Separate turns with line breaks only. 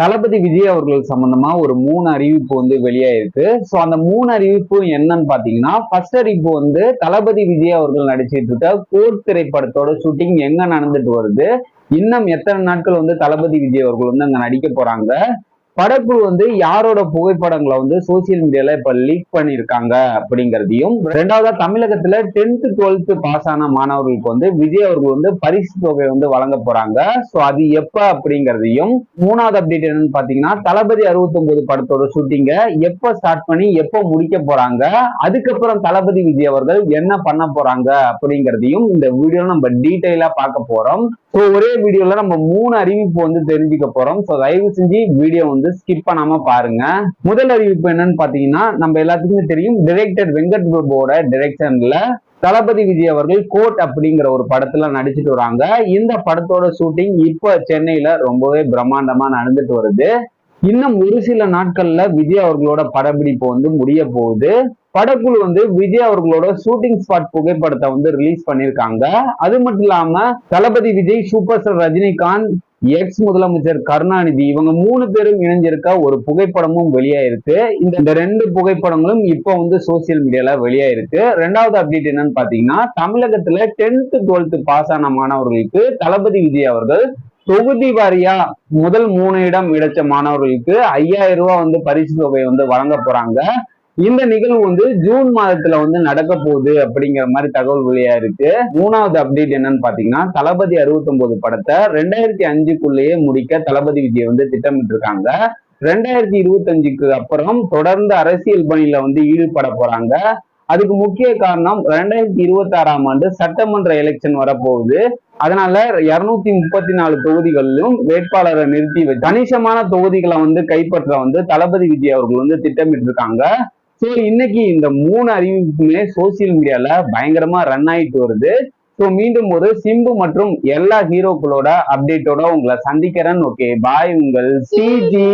தளபதி விஜய் அவர்கள் சம்பந்தமா ஒரு மூணு அறிவிப்பு வந்து வெளியாயிருக்கு. ஸோ அந்த மூணு அறிவிப்பு என்னன்னு பாத்தீங்கன்னா ஃபர்ஸ்ட் அறிவிப்பு வந்து தளபதி விஜய் அவர்கள் நடிச்சிட்டு இருக்க போர் திரைப்படத்தோட ஷூட்டிங் எங்க நடந்துட்டு வருது? இன்னும் எத்தனை நாட்கள் வந்து தளபதி விஜய் அவர்கள் வந்து அங்க நடிக்க போறாங்க? படக்குழு வந்து யாரோட புகைப்படங்களை வந்து சோசியல் மீடியால இப்ப லீக் பண்ணியிருக்காங்க அப்படிங்கிறதையும் ரெண்டாவதா தமிழகத்துல டென்த் டுவெல்த் பாஸ் ஆன மாணவர்களுக்கு வந்து விஜய் அவர்கள் வந்து பரிசு தொகை வந்து வழங்க போறாங்க. சோ அது எப்ப அப்படிங்கிறதையும் மூணாவது அப்டேட் என்னன்னு பாத்தீங்கன்னா தளபதி 69 படத்தோட ஷூட்டிங்க எப்ப ஸ்டார்ட் பண்ணி எப்ப முடிக்க போறாங்க அதுக்கப்புறம் தளபதி விஜய் அவர்கள் என்ன பண்ண போறாங்க அப்படிங்கிறதையும் இந்த வீடியோ நம்ம டீட்டெயிலா பார்க்க போறோம். ஸோ ஒரே வீடியோல நம்ம மூணு அறிவிப்பு வந்து தெரிஞ்சுக்க போறோம். ஸோ தயவு செஞ்சு வீடியோ வந்து ஸ்கிப் பண்ணாம பாருங்க. முதல் அறிவிப்பு என்னன்னு பாத்தீங்கன்னா நம்ம எல்லாத்துக்குமே தெரியும் டிரெக்டர் வெங்கட் பிரபுவோட டிரெக்ஷன்ல தளபதி விஜய் அவர்கள் கோட் அப்படிங்கிற ஒரு படத்துல நடிச்சிட்டு வராங்க. இந்த படத்தோட ஷூட்டிங் இப்ப சென்னையில ரொம்பவே பிரம்மாண்டமா நடந்துட்டு வருது. இன்னும் ஒரு சில நாட்கள்ல விஜய் அவர்களோட படப்பிடிப்பு வந்து முடிய போகுது. படக்குழு வந்து விஜய் அவர்களோட ஷூட்டிங் ஸ்பாட் புகைப்படத்தை வந்து ரிலீஸ் பண்ணியிருக்காங்க. அது மட்டும் இல்லாம தளபதி Vijay super star Rajinikanth ex முதலமைச்சர் கருணாநிதி இவங்க மூணு பேரும் இணைஞ்சிருக்க ஒரு புகைப்படமும் வெளியாயிருக்கு. இந்த ரெண்டு புகைப்படங்களும் இப்போ வந்து சோசியல் மீடியால வெளியாயிருக்கு. ரெண்டாவது அப்டேட் என்னன்னு பாத்தீங்கன்னா தமிழகத்துல டென்த் டுவெல்த் பாஸ் ஆன மாணவர்களுக்கு தளபதி விஜய் அவர்கள் தொகுதி வாரியா முதல் மூணு இடம் இடைச்ச மாணவர்களுக்கு ஐயாயிரம் ரூபாய் வந்து பரிசு தொகை வந்து வழங்க போறாங்க. இந்த நிகழ்வு வந்து ஜூன் மாதத்துல வந்து நடக்க போகுது அப்படிங்கிற மாதிரி தகவல் வெளியா இருக்கு. மூணாவது அப்டேட் என்னன்னு பாத்தீங்கன்னா தளபதி 69 படத்தை ரெண்டாயிரத்தி அஞ்சுக்குள்ளேயே முடிக்க தளபதி விஜய் வந்து திட்டமிட்டு இருக்காங்க ரெண்டாயிரத்தி இருபத்தஞ்சுக்கு அப்புறம் தொடர்ந்து அரசியல் பணியில வந்து ஈடுபட போறாங்க. அதுக்கு முக்கிய காரணம் ரெண்டாயிரத்தி இருபத்தி ஆறாம் ஆண்டு சட்டமன்ற எலெக்ஷன் வரப்போகுது. அதனால இருநூத்தி முப்பத்தி நாலு தொகுதிகளிலும் வேட்பாளரை நிறுத்தி கணிசமான தொகுதிகளை வந்து கைப்பற்ற வந்து தளபதி விஜய் அவர்கள் வந்து திட்டமிட்டு இருக்காங்க ஸோ இன்னைக்கு இந்த மூணு அறிவிப்புமே சோசியல் மீடியால பயங்கரமா ரன் ஆயிட்டு வருது. ஸோ மீண்டும் ஒரு சிம்பு மற்றும் எல்லா ஹீரோக்களோட அப்டேட்டோட உங்களை சந்திக்கிறேன். ஓகே பாய் உங்கள் சிஜி